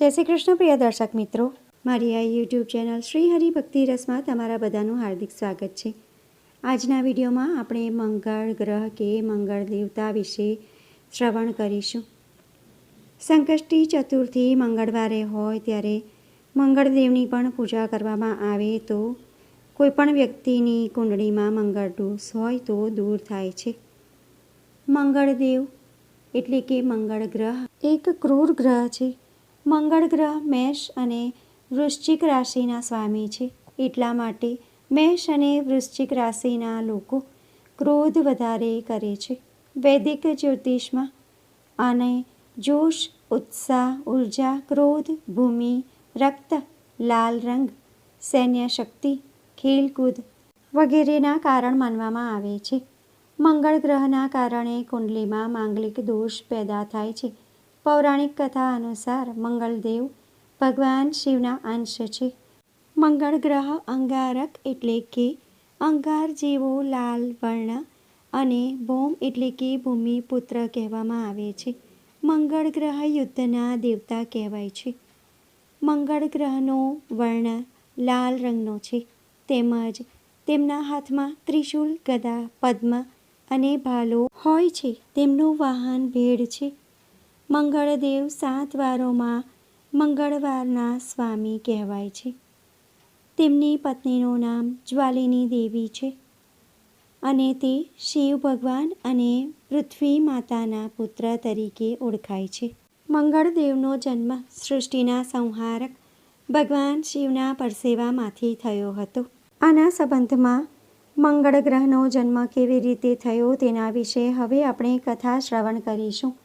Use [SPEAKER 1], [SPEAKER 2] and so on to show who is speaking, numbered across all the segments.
[SPEAKER 1] જય શ્રી કૃષ્ણ, પ્રિય દર્શક મિત્રો. મારી આ યુટ્યુબ ચેનલ શ્રી હરિ ભક્તિ રસમાં તમારા બધાનું હાર્દિક સ્વાગત છે. આજના વિડીયોમાં આપણે મંગળ ગ્રહ કે મંગળ દેવતા વિશે શ્રવણ કરીશું. સંકષ્ટી ચતુર્થી મંગળવારે હોય ત્યારે મંગળદેવની પણ પૂજા કરવામાં આવે તો કોઈપણ વ્યક્તિની કુંડળીમાં મંગળ દોષ હોય તો દૂર થાય છે. મંગળદેવ એટલે કે મંગળ ગ્રહ એક ક્રૂર ગ્રહ છે. મંગળ ગ્રહ મેષ અને વૃશ્ચિક રાશિના સ્વામી છે. એટલા માટે મેષ અને વૃશ્ચિક રાશિના લોકો ક્રોધ વધારે કરે છે. વૈદિક જ્યોતિષમાં અને જોશ, ઉત્સાહ, ઊર્જા, ક્રોધ, ભૂમિ, રક્ત, લાલ રંગ, સૈન્ય શક્તિ, ખેલકૂદ વગેરેના કારણ માનવામાં આવે છે. મંગળ ગ્રહના કારણે કુંડલીમાં માંગલિક દોષ પેદા થાય છે. પૌરાણિક કથા અનુસાર મંગળદેવ ભગવાન શિવના અંશ છે. મંગળ ગ્રહ અંગારક એટલે કે અંગાર જેવો લાલ, વર્ણ અને ભૌમ એટલે કે ભૂમિપુત્ર કહેવામાં આવે છે. મંગળ ગ્રહ યુદ્ધના દેવતા કહેવાય છે. મંગળ ગ્રહનો વર્ણ લાલ રંગનો છે. તેમજ તેમના હાથમાં ત્રિશૂલ ગદા, પદ્મ અને ભાલો હોય છે. તેમનું વાહન ભેડ છે. મંગળદેવ સાત વારોમાં મંગળવારના સ્વામી કહેવાય છે. તેમની પત્નીનું નામ જ્વાલિની દેવી છે અને તે શિવ ભગવાન અને પૃથ્વી માતાના પુત્ર તરીકે ઓળખાય છે. મંગળદેવનો જન્મ સૃષ્ટિના સંહારક ભગવાન શિવના પરસેવામાંથી થયો હતો. આના સંબંધમાં મંગળ ગ્રહનો જન્મ કેવી રીતે થયો તેના વિશે હવે આપણે કથા શ્રવણ કરીશું.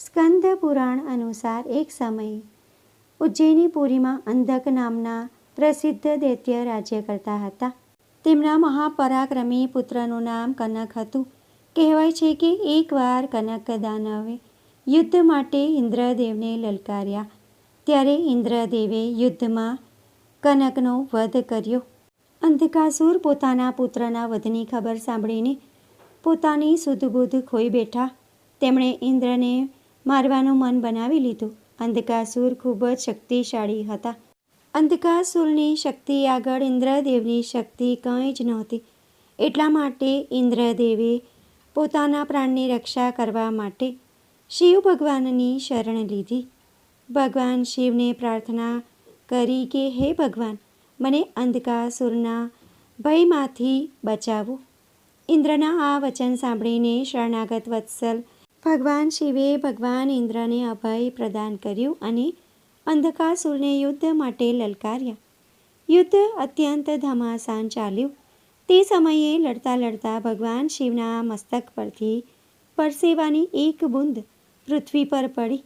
[SPEAKER 1] સ્કંદ પુરાણ અનુસાર એક સમયે ઉજ્જૈનીપુરીમાં અંધક નામના પ્રસિદ્ધ દૈત્ય રાજ્ય કરતા હતા. તેમના મહાપરાક્રમી પુત્રનું નામ કનક હતું. કહેવાય છે કે એકવાર કનક દાનવે યુદ્ધ માટે ઇન્દ્રદેવને લલકાર્યા. ત્યારે ઇન્દ્રદેવે યુદ્ધમાં કનકનો વધ કર્યો. અંધકાસુર પોતાના પુત્રના વધની ખબર સાંભળીને પોતાની સુધબુધ ખોઈ બેઠા. તેમણે ઇન્દ્રને મારવાનું મન બનાવી લીધું. અંધકાસુર ખૂબ જ શક્તિશાળી હતા. અંધકાસુરની શક્તિ આગળ ઇન્દ્રદેવની શક્તિ કંઈ જ નહોતી. એટલા માટે ઇન્દ્રદેવે પોતાના પ્રાણની રક્ષા કરવા માટે શિવ ભગવાનની શરણ લીધી. ભગવાન શિવને પ્રાર્થના કરી કે, હે ભગવાન, મને અંધકાસુરના ભયમાંથી બચાવો. ઇન્દ્રના આ વચન સાંભળીને શરણાગત વત્સલ ભગવાન શિવે ભગવાન ઇન્દ્રને અભય પ્રદાન કર્યું અને અંધકાસુરને યુદ્ધ માટે લલકાર્યા. યુદ્ધ અત્યંત ધમાસાન ચાલ્યું. તે સમયે લડતા લડતા ભગવાન શિવના મસ્તક પરથી પરસેવાની એક બુંદ પૃથ્વી પર પડી.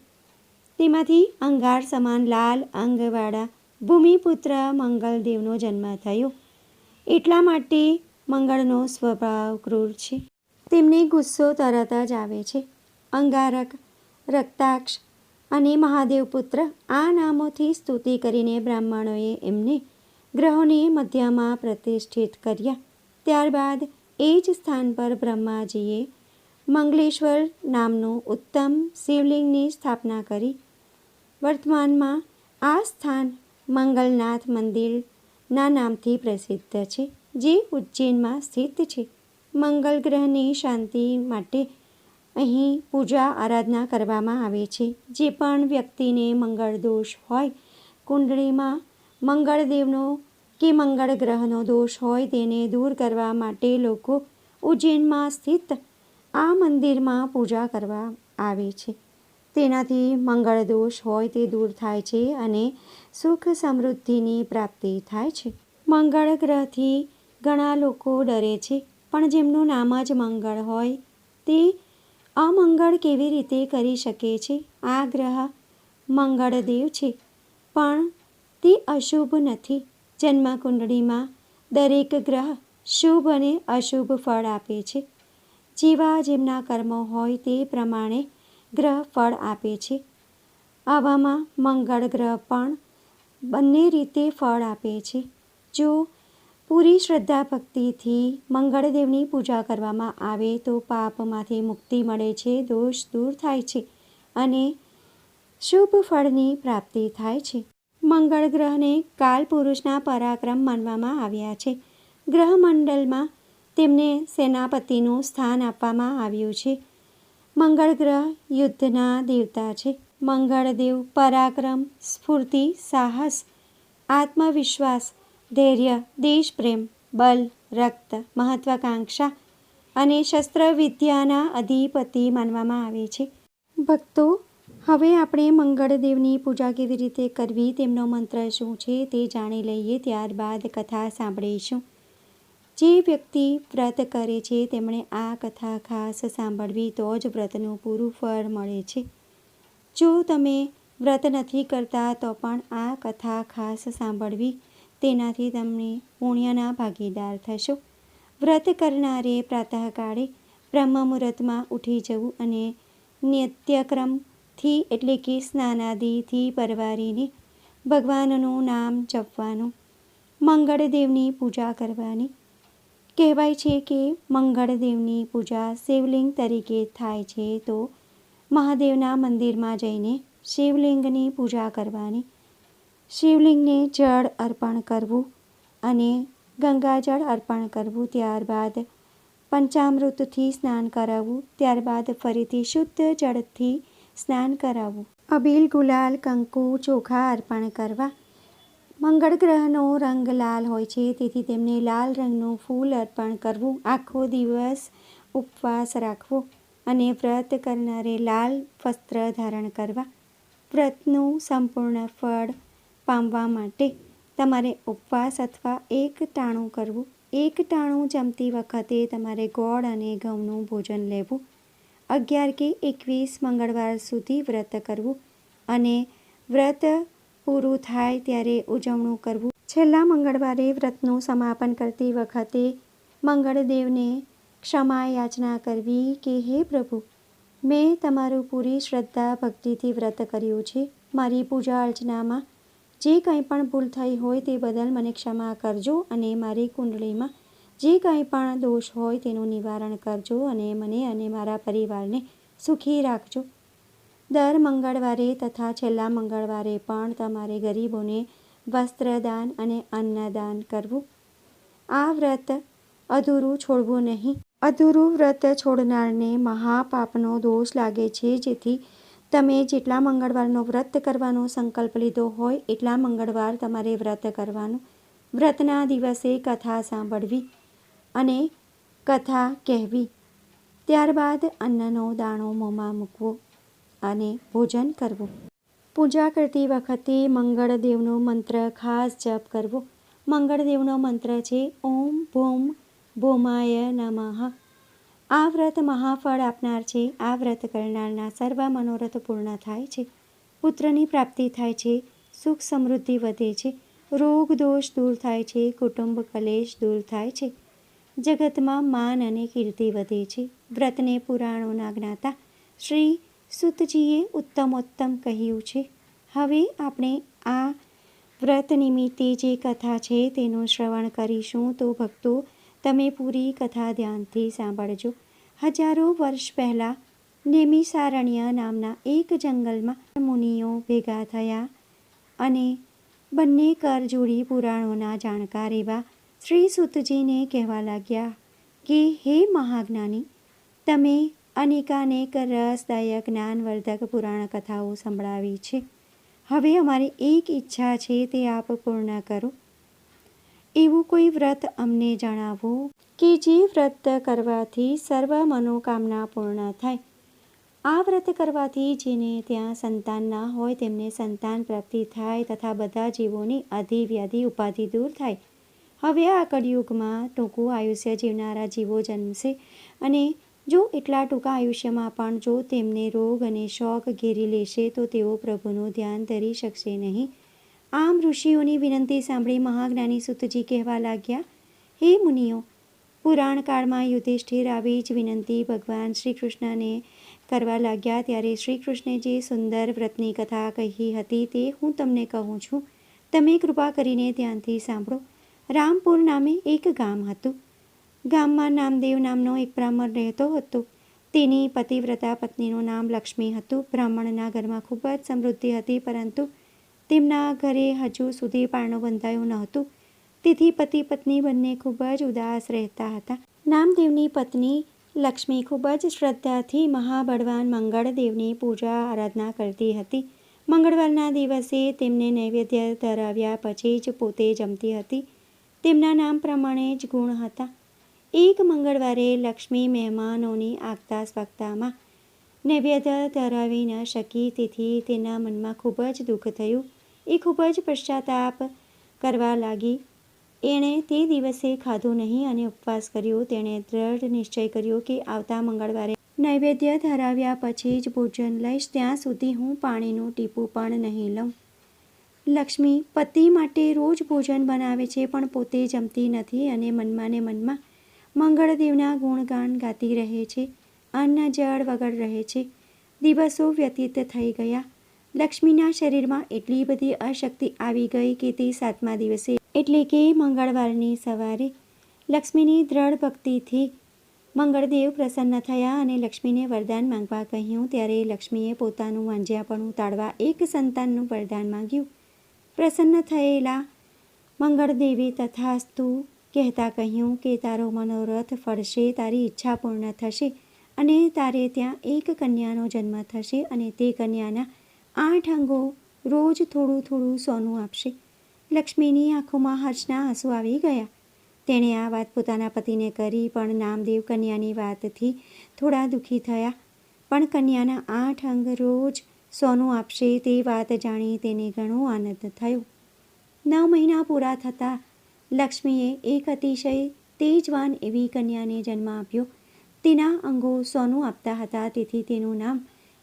[SPEAKER 1] તેમાંથી અંગાર સમાન લાલ અંગવાળા ભૂમિપુત્ર મંગળદેવનો જન્મ થયો. એટલા માટે મંગળનો સ્વભાવ ક્રૂર છે. તેમને ગુસ્સો તરત જ આવે છે. અંગારક, રક્તાક્ષ અને મહાદેવ પુત્ર આ નામોથી સ્તુતિ કરીને બ્રાહ્મણોએ એમને ગ્રહોને મધ્યમાં પ્રતિષ્ઠિત કર્યા. ત્યારબાદ એ જ સ્થાન પર બ્રહ્માજીએ મંગલેશ્વર નામનું ઉત્તમ શિવલિંગની સ્થાપના કરી. વર્તમાનમાં આ સ્થાન મંગલનાથ મંદિરના નામથી પ્રસિદ્ધ છે, જે ઉજ્જૈનમાં સ્થિત છે. મંગલ ગ્રહની શાંતિ માટે અહીં પૂજા આરાધના કરવામાં આવે છે. જે પણ વ્યક્તિને મંગળ દોષ હોય, કુંડળીમાં મંગળદેવનો કે મંગળ ગ્રહનો દોષ હોય તેને દૂર કરવા માટે લોકો ઉજ્જૈનમાં સ્થિત આ મંદિરમાં પૂજા કરવા આવે છે. તેનાથી મંગળ દોષ હોય તે દૂર થાય છે અને સુખ સમૃદ્ધિની પ્રાપ્તિ થાય છે. મંગળ ગ્રહથી ઘણા લોકો ડરે છે, પણ જેમનું નામ જ મંગળ હોય તે અમંગળ કેવી રીતે કરી શકે છે? આ ગ્રહ મંગળદેવ છે. પણ તે અશુભ નથી. જન્મકુંડળીમાં દરેક ગ્રહ શુભ અને અશુભ ફળ આપે છે. જેવા જેમના કર્મો હોય તે પ્રમાણે ગ્રહ ફળ આપે છે. આવામાં મંગળ ગ્રહ પણ બંને રીતે ફળ આપે છે. જો પૂરી શ્રદ્ધા ભક્તિથી મંગળદેવની પૂજા કરવામાં આવે તો પાપમાંથી મુક્તિ મળે છે, દોષ દૂર થાય છે અને શુભ ફળની પ્રાપ્તિ થાય છે. મંગળ ગ્રહને કાલ પુરુષના પરાક્રમ માનવામાં આવ્યા છે. ગ્રહમંડળમાં તેમને સેનાપતિનું સ્થાન આપવામાં આવ્યું છે. મંગળ ગ્રહ યુદ્ધના દેવતા છે. મંગળદેવ પરાક્રમ, સ્ફૂર્તિ, સાહસ, આત્મવિશ્વાસ ધૈર્ય દેશપ્રેમ બલ, રક્ત, મહત્વાકાંક્ષા અને શસ્ત્રવિદ્યાના અધિપતિ માનવામાં આવે છે. ભક્તો, હવે આપણે મંગળદેવની પૂજા કેવી રીતે કરવી તેમનો મંત્ર શું છે તે જાણી લઈએ, ત્યારબાદ કથા સાંભળીશું. જે વ્યક્તિ વ્રત કરે છે, તેમણે આ કથા ખાસ સાંભળવી તો જ વ્રતનું પૂરું ફળ મળે છે. જો તમે વ્રત નથી કરતા, તો પણ આ કથા ખાસ સાંભળવી તેનાથી તમને પુણ્યના ભાગીદાર થશો. વ્રત કરનારે પ્રાતઃકાળે બ્રહ્મ મુહૂર્તમાં ઉઠી જવું અને નિત્યક્રમથી એટલે કે સ્નાનાદિથી પરવારીને ભગવાનનું નામ જપવાનું, મંગળદેવની પૂજા કરવાની. કહેવાય છે કે મંગળદેવની પૂજા શિવલિંગ તરીકે થાય છે તો મહાદેવના મંદિરમાં જઈને શિવલિંગની પૂજા કરવાની. શિવલિંગને જળ અર્પણ કરવું અને ગંગાજળ અર્પણ કરવું ત્યારબાદ પંચામૃતથી સ્નાન કરાવવું, ત્યારબાદ ફરીથી શુદ્ધ જળથી સ્નાન કરાવવું. અબીલ ગુલાલ, કંકુ, ચોખા અર્પણ કરવા. મંગળ ગ્રહનો રંગ લાલ હોય છે, તેથી તેમને લાલ રંગનું ફૂલ અર્પણ કરવું. આખો દિવસ ઉપવાસ રાખવો અને વ્રત કરનારે લાલ વસ્ત્ર ધારણ કરવા. વ્રતનું સંપૂર્ણ ફળ પામવા માટે તમારે ઉપવાસ અથવા એક ટાણું કરવું. એક ટાણું જમતી વખતે તમારે ગોળ અને ઘઉંનું ભોજન લેવું. અગિયાર કે એકવીસ મંગળવાર સુધી વ્રત કરવું અને વ્રત પૂરું થાય ત્યારે ઉજવણું કરવું. છેલ્લા મંગળવારે વ્રતનું સમાપન કરતી વખતે મંગળદેવને ક્ષમા યાચના કરવી કે હે પ્રભુ, મેં તમારું પૂરી શ્રદ્ધા ભક્તિથી વ્રત કર્યું છે. મારી પૂજા અર્ચનામાં જે કંઈ પણ ભૂલ થઈ હોય તે બદલ મને ક્ષમા કરજો અને મારી કુંડળીમાં જે કંઈ પણ દોષ હોય તેનું નિવારણ કરજો અને મને અને મારા પરિવારને સુખી રાખજો. દર મંગળવારે તથા છેલ્લા મંગળવારે પણ તમારે ગરીબોને વસ્ત્રદાન અને અન્નદાન કરવું. આ વ્રત અધૂરું છોડવું નહીં. અધૂરું વ્રત છોડનારને મહાપાપનો દોષ લાગે છે જેથી તમે જેટલા મંગળવારનો વ્રત કરવાનો સંકલ્પ લીધો હોય, એટલા મંગળવાર તમારે વ્રત કરવાનું. વ્રતના દિવસે કથા સાંભળવી અને કથા કહેવી. ત્યારબાદ અન્નનો દાણો મોંમાં મૂકવો અને ભોજન કરવું. પૂજા કરતી વખતે મંગળદેવનો મંત્ર ખાસ જપ કરવો. મંગળદેવનો મંત્ર છે, ઓમ ભોમ ભૂમાય નમઃ. આ વ્રત મહાફળ આપનાર છે. આ વ્રત કરનારના સર્વ મનોરથ પૂર્ણ થાય છે. પુત્રની પ્રાપ્તિ થાય છે. સુખ સમૃદ્ધિ વધે છે. રોગ દોષ દૂર થાય છે. કુટુંબ કલેશ દૂર થાય છે. જગતમાં માન અને કીર્તિ વધે છે. વ્રતને પુરાણોના જ્ઞાતા શ્રી સુતજીએ ઉત્તમોત્તમ કહ્યું છે. હવે આપણે આ વ્રત નિમિત્તે જે કથા છે તેનું શ્રવણ કરીશું. તો ભક્તો તમે પૂરી કથા ધ્યાનથી સાંભળજો. હજારો વર્ષ પહેલાં નેમિસારણ્ય નામના એક જંગલમાં મુનિઓ ભેગા થયા અને બંને કરજોડી પુરાણોના જાણકાર એવા શ્રી સુતજીને કહેવા લાગ્યા કે, હે મહાજ્ઞાની, તમે અનેકાનેક રસદાયક જ્ઞાનવર્ધક પુરાણ કથાઓ સંભળાવી છે. હવે અમારી એક ઈચ્છા છે તે આપ પૂર્ણ કરો. એવું કોઈ વ્રત અમને જણાવો કે જે વ્રત કરવાથી સર્વ મનોકામના પૂર્ણ થાય? આ વ્રત કરવાથી જેને ત્યાં સંતાન ના હોય તેમને સંતાન પ્રાપ્તિ થાય તથા બધા જીવોની અધિવ્યાધિ ઉપાધિ દૂર થાય. હવે આ કળિયુગમાં ટૂંકું આયુષ્ય જીવનારા જીવો જન્મશે અને જો એટલા ટૂંકા આયુષ્યમાં પણ જો તેમને રોગ અને શોખ ઘેરી લેશે તો તેઓ પ્રભુનું ધ્યાન ધરી શકશે નહીં. આમ ઋષિઓની વિનંતી સાંભળી મહાજ્ઞાની સુતજી કહેવા લાગ્યા, હે મુનિઓ પુરાણકાળમાં યુધિષ્ઠિર આવી જ વિનંતી ભગવાન શ્રી કૃષ્ણને કરવા લાગ્યા ત્યારે શ્રી કૃષ્ણે જે સુંદર વ્રતની કથા કહી હતી તે હું તમને કહું છું. તમે કૃપા કરીને ધ્યાનથી સાંભળો. રામપુર નામે એક ગામ હતું. ગામમાં નામદેવ નામનો એક બ્રાહ્મણ રહેતો હતો. તેની પતિવ્રતા પત્નીનું નામ લક્ષ્મી હતું. બ્રાહ્મણના ઘરમાં ખૂબ જ સમૃદ્ધિ હતી, પરંતુ તેમના ઘરે હજુ સુધી પારણું બંધાયું નહોતું. તેથી, પતિ, પત્ની બંને ખૂબ જ ઉદાસ રહેતા હતા. નામદેવની પત્ની લક્ષ્મી ખૂબ જ શ્રદ્ધાથી મહાબળવાન મંગળદેવની પૂજા આરાધના કરતી હતી. મંગળવારના દિવસે તેમને નૈવેદ્ય ધરાવ્યા પછી જ પોતે જમતી હતી. તેમના નામ પ્રમાણે જ ગુણ હતા. એક મંગળવારે લક્ષ્મી મહેમાનોની આગતા સ્વાગતામાં નૈવેદ્ય ધરાવી ન શકી તેથી તેના મનમાં ખૂબ જ દુઃખ થયું. એ ખૂબ જ પશ્ચાતાપ કરવા લાગી. એણે તે દિવસે ખાધું નહીં અને ઉપવાસ કર્યો. તેણે દ્રઢ નિશ્ચય કર્યો કે આવતા મંગળવારે નૈવેદ્ય ધરાવ્યા પછી જ ભોજન લઈશ. ત્યાં સુધી હું પાણીનું ટીપું પણ નહીં લઉં. લક્ષ્મી, પતિ માટે રોજ ભોજન બનાવે છે, પણ પોતે જમતી નથી અને મનમાં ને મનમાં મંગળદેવના ગુણગાન ગાતી રહે છે. અન્ન જળ વગર રહે છે. દિવસો વ્યતીત થઈ ગયા. લક્ષ્મીના શરીરમાં એટલી બધી અશક્તિ આવી ગઈ કે તે સાતમા દિવસે એટલે કે મંગળવારની સવારે લક્ષ્મીની દ્રઢ ભક્તિથી મંગળદેવ પ્રસન્ન થયા અને લક્ષ્મીને વરદાન માંગવા કહ્યું ત્યારે લક્ષ્મીએ પોતાનું વાંઝ્યાપણું ટાળવા એક સંતાનનું વરદાન માંગ્યું. પ્રસન્ન થયેલા મંગળદેવે તથાસ્તુ કહેતા કહ્યું કે, તારો મનોરથ ફળશે, તારી ઈચ્છા પૂર્ણ થશે અને તારે ત્યાં એક કન્યાનો જન્મ થશે અને તે કન્યાના આઠ અંગો રોજ થોડું થોડું સોનું આપશે. લક્ષ્મીની આંખોમાં હર્ષના આંસુ આવી ગયા. તેણે આ વાત પોતાના પતિને કરી, પણ નામદેવ કન્યાની વાતથી થોડા દુઃખી થયા. પણ કન્યાના આઠ અંગ રોજ સોનું આપશે તે વાત જાણી તેને ઘણો આનંદ થયો. નવ મહિના પૂરા થતાં લક્ષ્મીએ એક અતિશય તેજવાન એવી કન્યાને જન્મ આપ્યો. તેના અંગો સોનું આપતા હતા, તેથી તેનું નામ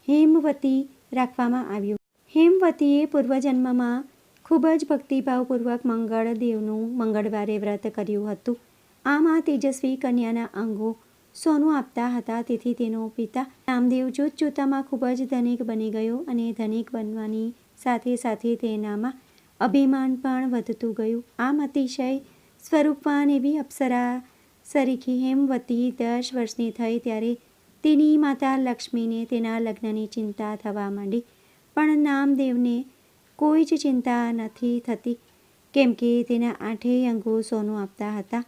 [SPEAKER 1] હેમવતી રાખવામાં આવ્યું. હેમવતીએ પૂર્વજન્મમાં ખૂબ જ ભક્તિભાવપૂર્વક મંગળદેવનું મંગળવારે વ્રત કર્યું હતું. આમ આ તેજસ્વી કન્યાના અંગો સોનું આપતા હતા, તેથી તેનો પિતા રામદેવ જોત જોતામાં ખૂબ જ ધનિક બની ગયો અને ધનિક બનવાની સાથે સાથે તેનામાં અભિમાન પણ વધતું ગયું. આમ અતિશય સ્વરૂપવાન એવી અપ્સરા સરીખી હેમવતી દસ વર્ષની થઈ ત્યારે તેની માતા લક્ષ્મીને તેના લગ્નની ચિંતા થવા માંડી, પણ નામદેવને કોઈ જ ચિંતા નથી થતી, કેમ કે તેના આઠેય અંગો સોનું આપતા હતા.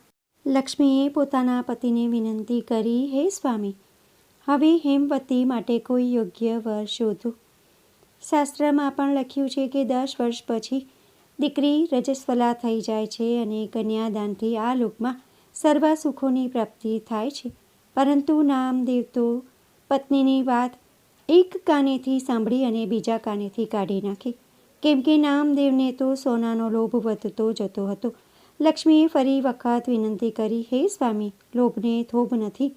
[SPEAKER 1] લક્ષ્મીએ પોતાના પતિને વિનંતી કરી, હે સ્વામી, હવે હેમવતી માટે કોઈ યોગ્ય વર શોધો. શાસ્ત્રમાં પણ લખ્યું છે કે દસ વર્ષ પછી દીકરી રજસ્વલા થઈ જાય છે અને કન્યાદાનથી આ લોકમાં સર્વ સુખોની પ્રાપ્તિ થાય છે. પરંતુ નામદેવ તો પત્નીની વાત એક કાનેથી સાંભળી અને બીજા કાનેથી કાઢી નાખી. કેમ કે નામદેવને તો સોનાનો લોભ વધતો જતો હતો. લક્ષ્મીએ ફરી વખત વિનંતી કરી, હે સ્વામી, લોભને થોભ નથી.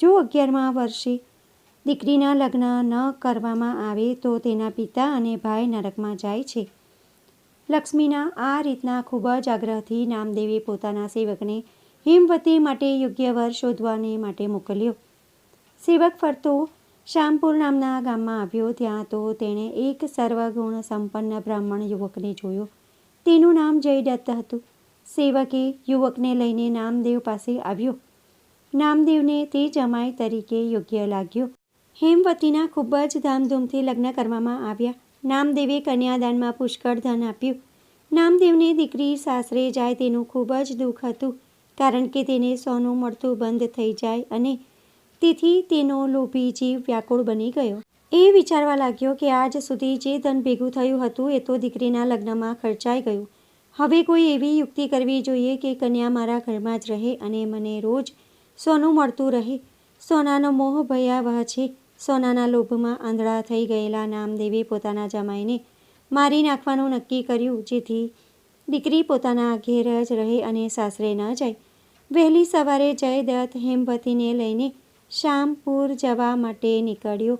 [SPEAKER 1] જો અગિયારમા વર્ષે દીકરીના લગ્ન ન કરવામાં આવે તો તેના પિતા અને ભાઈ નરકમાં જાય છે. લક્ષ્મીના આ રીતના ખૂબ જ આગ્રહથી નામદેવે પોતાના સેવકને હિમવતી માટે યોગ્ય વર શોધવાને માટે મોકલ્યો. સેવક ફરતો શ્યામપુર નામના ગામમાં આવ્યો, ત્યાં તો તેણે એક સર્વગુણ સંપન્ન બ્રાહ્મણ યુવકને જોયો. તેનું નામ જયદત્ત હતું. સેવકે યુવકને લઈને નામદેવ પાસે આવ્યો. નામદેવને તે જમાઈ તરીકે યોગ્ય લાગ્યો. હેમવતીના ખૂબ જ ધામધૂમથી લગ્ન કરવામાં આવ્યા. નામદેવે કન્યાદાનમાં પુષ્કળ ધન આપ્યું. નામદેવને દીકરી સાસરે જાય તેનું ખૂબ જ દુઃખ હતું. કારણ કે તેને સોનું મળતું બંધ થઈ જાય અને તેથી તેનો લોભી જીવ વ્યાકુળ બની ગયો. એ વિચારવા લાગ્યો કે આજ સુધી જે ધન ભેગું થયું હતું એ તો દીકરીના લગ્નમાં ખર્ચાઈ ગયું. હવે કોઈ એવી યુક્તિ કરવી જોઈએ કે કન્યા મારા ઘરમાં જ રહે અને મને રોજ સોનું મળતું રહે. સોનાનો મોહ ભયાવહ છે. સોનાના લોભમાં આંધળા થઈ ગયેલા નામદેવે પોતાના જમાઈને મારી નાખવાનું નક્કી કર્યું, જેથી દીકરી પોતાના ઘેર જ રહે અને સાસરે ન જાય. વહેલી સવારે જયદત્ત હેમવતીને લઈને શ્યામપુર જવા માટે નીકળ્યો.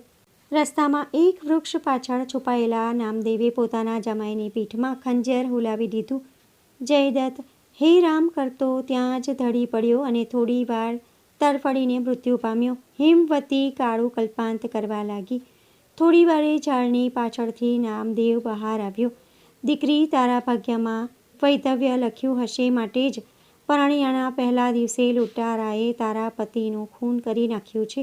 [SPEAKER 1] રસ્તામાં એક વૃક્ષ પાછળ છુપાયેલા નામદેવે પોતાના જમાઈની પીઠમાં ખંજર હુલાવી દીધું. જયદત્ત હે રામ કરતો ત્યાં જ ધડી પડ્યો અને થોડી વાર તરફડીને મૃત્યુ પામ્યો. હિમવતી કાળું કલ્પાંત કરવા લાગી. થોડી વારે ઝાડની પાછળથી નામદેવ બહાર આવ્યો. દીકરી તારા ભાગ્યમાં વૈધવ્ય લખ્યું હશે માટે જ પરણિયાના પહેલા દિવસે લૂંટારાએ તારા પતિનું ખૂન કરી નાખ્યું છે.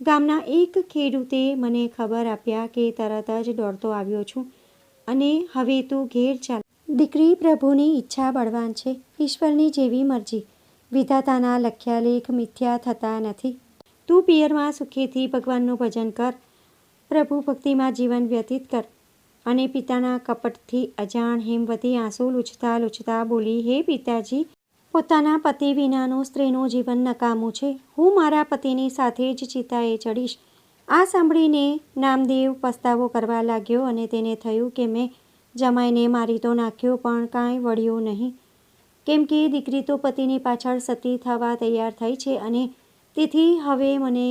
[SPEAKER 1] ગામના એક ખેડૂતે મને ખબર આપ્યા કે તરત જ દોડતો આવ્યો છું અને હવે તું ઘેર ચાલ. દીકરી પ્રભુની ઈચ્છા બળવાન છે. ઈશ્વરની જેવી મરજી. વિધાતાના લખ્યા લેખ મિથ્યા થતા નથી. તું પિયરમાં સુખેથી ભગવાનનું ભજન કર. પ્રભુ ભક્તિમાં જીવન વ્યતીત કર. અને પિતાના કપટથી અજાણ હેમવતી આંસુ લૂછતા લૂછતા બોલી, હે પિતાજી, પોતાના પતિ વિનાનું સ્ત્રીનું જીવન નકામું છે. હું મારા પતિની સાથે જ ચિતાએ ચડીશ. આ સાંભળીને નામદેવ પસ્તાવો કરવા લાગ્યો અને તેને થયું કે મેં જમાઈને મારી તો નાખ્યો, પણ કાંઈ વળ્યું નહીં. કેમ કે દીકરી તો પતિની પાછળ સતી થવા તૈયાર થઈ છે અને તેથી હવે મને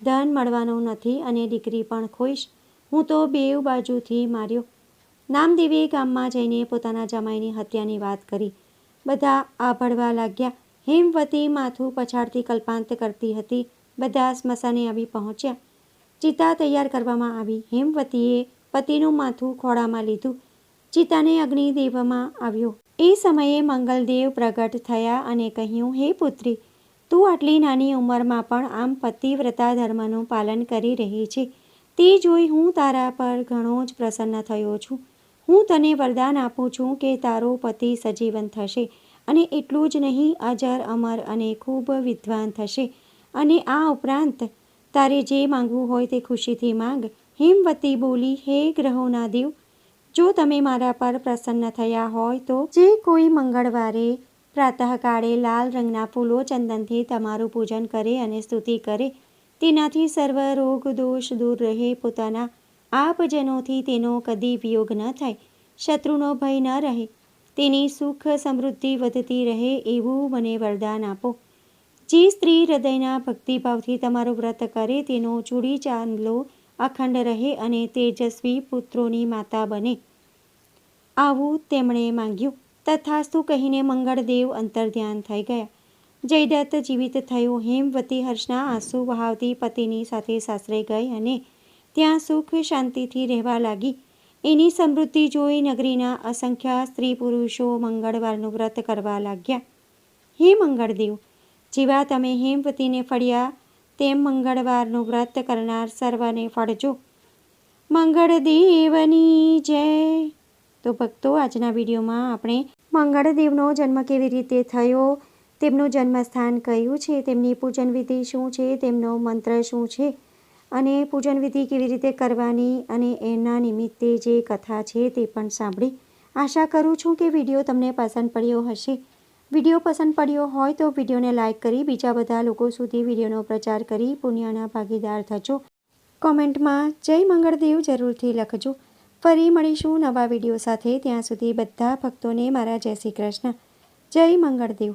[SPEAKER 1] ધન મળવાનું નથી અને દીકરી પણ ખોઈશ હું તો બેવ બાજુથી માર્યો. નામદેવે ગામમાં જઈને પોતાના જમાઈની હત્યાની વાત કરી. બધા આભળવા લાગ્યા. હેમવતી માથું પછાડતી કલ્પાંત કરતી હતી. બધા સ્મશાને આવી પહોંચ્યા. ચિતા તૈયાર કરવામાં આવી. હેમવતીએ પતિનું માથું ખોળામાં લીધું. ચિતાને અગ્નિ દેવામાં આવ્યો. એ સમયે મંગલદેવ પ્રગટ થયા અને કહ્યું, હે પુત્રી, તું આટલી નાની ઉંમરમાં પણ આમ પતિવ્રતા ધર્મનું પાલન કરી રહી છે. તે જોઈ હું તારા પર ઘણો જ પ્રસન્ન થયો છું. હું તને વરદાન આપું છું કે તારો પતિ સજીવન થશે અને એટલું જ નહીં, અજર, અમર અને ખૂબ વિદ્વાન થશે. અને આ ઉપરાંત, તારે જે માંગવું હોય તે ખુશીથી માંગ. હેમવતી બોલી, હે ગ્રહોના દેવ જો તમે મારા પર પ્રસન્ન થયા હોય તો જે કોઈ મંગળવારે પ્રાતઃકાળે લાલ રંગના ફૂલો ચંદનથી તમારું પૂજન કરે અને સ્તુતિ કરે તેનાથી સર્વ રોગ દોષ દૂર રહે પોતાના આપજનોથી તેનો કદી વિયોગ ન થાય, શત્રુનો ભય ન રહે, તેની સુખ સમૃદ્ધિ વધતી રહે એવું મને વરદાન આપો. જે સ્ત્રી હૃદયના ભક્તિભાવથી તમારું વ્રત કરે તેનો ચૂડી ચાંદલો અખંડ રહે અને તેજસ્વી પુત્રોની માતા બને. આવું તેમણે માંગ્યું. તથાસ્તુ કહીને મંગળદેવ અંતર્ધ્યાન થઈ ગયા. જયદત્ત જીવિત થયો. હેમવતી હર્ષના આંસુ વહાવતી પતિની સાથે સાસરે ગઈ અને ત્યાં સુખ શાંતિથી રહેવા લાગી. એની સમૃદ્ધિ જોઈ નગરીના અસંખ્ય સ્ત્રી પુરુષો મંગળવારનું વ્રત કરવા લાગ્યા. હે મંગળદેવ, જેવા તમે હેમવતીને ફળ્યા, તેમ મંગળવારનું વ્રત કરનાર સર્વને ફળજો. મંગળદેવની જય. તો ભક્તો, આજના વિડીયોમાં આપણે મંગળદેવનો જન્મ કેવી રીતે થયો તેમનું જન્મસ્થાન કયું છે? તેમની પૂજન વિધિ શું છે? તેમનો મંત્ર શું છે? અને પૂજન વિધિ કેવી રીતે કરવાની અને એના નિમિત્તે જે કથા છે તે પણ સાંભળી. આશા કરું છું કે વીડિયો તમને પસંદ પડ્યો હશે. વીડિયો પસંદ પડ્યો હોય તો વિડીયોને લાઇક કરી બીજા બધા લોકો સુધી વિડીયોનો પ્રચાર કરી પુણ્યના ભાગીદાર થજો. કોમેન્ટમાં જય મંગળદેવ જરૂરથી લખજો. ફરી મળીશું નવા વીડિયો સાથે. ત્યાં સુધી બધા ભક્તોને મારા જય શ્રી કૃષ્ણ. જય મંગળદેવ.